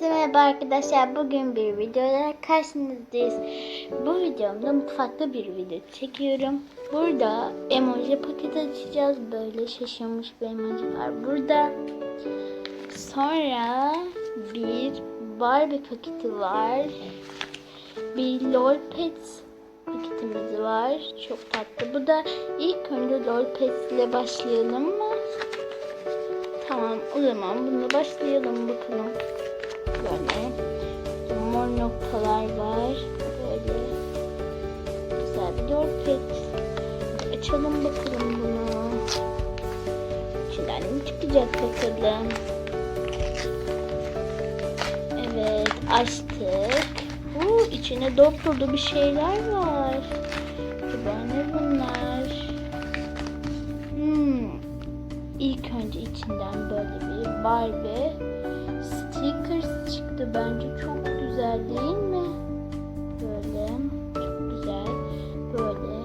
Herkese merhaba arkadaşlar. Bugün bir videoyla karşınızdayız. Bu videomda mutfakta bir video çekiyorum. Burada emoji paketi açacağız. Böyle şaşırmış bir emoji var burada. Sonra bir Barbie paketi var. Bir LOL Pets paketimiz var. Çok tatlı. Bu da ilk önce LOL Pets ile başlayalım mı? Tamam o zaman bununla başlayalım bakalım. Böyle mor noktalar var. Böyle güzel bir dorpet. Açalım bakalım bunu. İçinden ne çıkacak bakalım. Evet açtık. Huu, içine dop bir şeyler var. Acaba ne bunlar? Hmm. İlk önce içinden böyle bir Barbie çıktı. Bence çok güzel değil mi? Böyle çok güzel. Böyle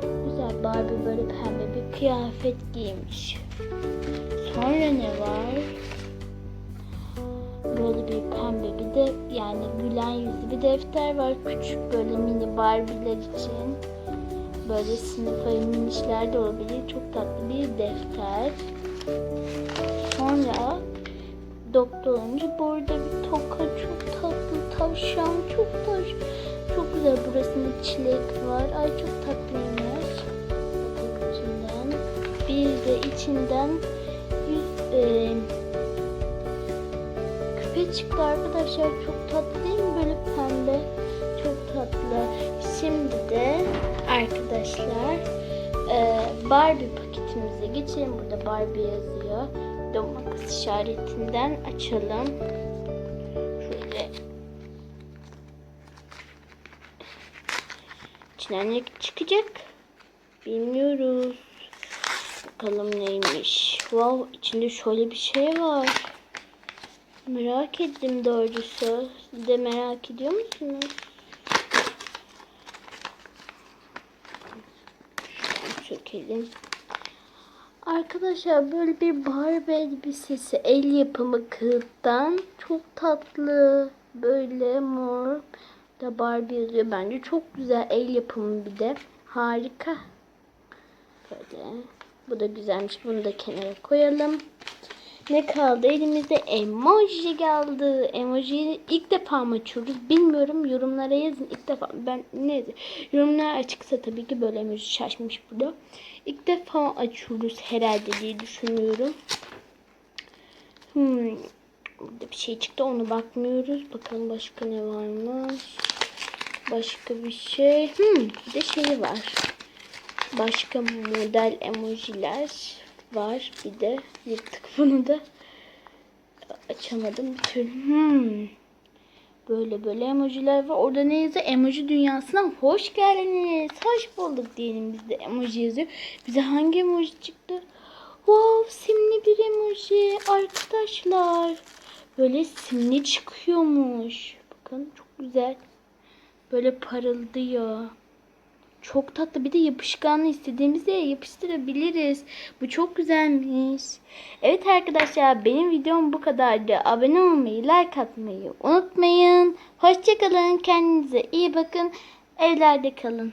çok güzel Barbie böyle pembe bir kıyafet giymiş. Sonra ne var? Böyle bir pembe bir de yani gülen yüzlü bir defter var. Küçük böyle mini Barbie'ler için. Böyle sınıf ayı minişler de olabilir. Çok tatlı bir defter. Doktor olunca burada bir toka çok tatlı tavşan çok taş. Çok güzel burasında çilek var. Ay çok tatlıymış. Bakın içinden bir de içinden yüz, e, küpe çıktı arkadaşlar. Çok tatlı değil mi? Böyle pembe çok tatlı. Şimdi de arkadaşlar e, Barbie paketimize geçelim burada Barbie yazıyor de makas işaretinden açalım. Şöyle içinden ne çıkacak? Bilmiyoruz. Bakalım neymiş. Wow içinde şöyle bir şey var. Merak ettim doğrusu. Siz de merak ediyor musunuz? Çekelim. Arkadaşlar böyle bir Barbie elbisesi el yapımı kılıktan çok tatlı böyle mor da Barbie yazıyor. Bence çok güzel el yapımı bir de. Harika. Böyle bu da güzelmiş. Bunu da kenara koyalım ne kaldı? Elimizde emoji kaldı emojiyi ilk defa mı açıyoruz? Bilmiyorum. Yorumlara yazın. İlk defa ben ne yorumlar açıksa tabii ki böyle emoji şaşmış burada. İlk defa açıyoruz herhalde diye düşünüyorum. Hmm. burada bir şey çıktı onu bakmıyoruz. Bakalım başka ne varmış? Başka bir şey. Hmm. bir de şey var. Başka model emojiler var. Bir de yırttık bunu da açamadım. Bir türlü. Hmm. böyle böyle emojiler var. Orada ne yazıyor? Emoji dünyasına hoş geldiniz. Hoş bulduk diyelim bizde emoji yazıyor. Bize hangi emoji çıktı? Wow simli bir emoji arkadaşlar. Böyle simli çıkıyormuş. Bakın çok güzel. Böyle parıldıyor çok tatlı. Bir de yapışkanlı istediğimiz yere yapıştırabiliriz. Bu çok güzelmiş. Evet arkadaşlar benim videom bu kadardı. Abone olmayı, like atmayı unutmayın. Hoşçakalın. Kendinize iyi bakın. Evlerde kalın.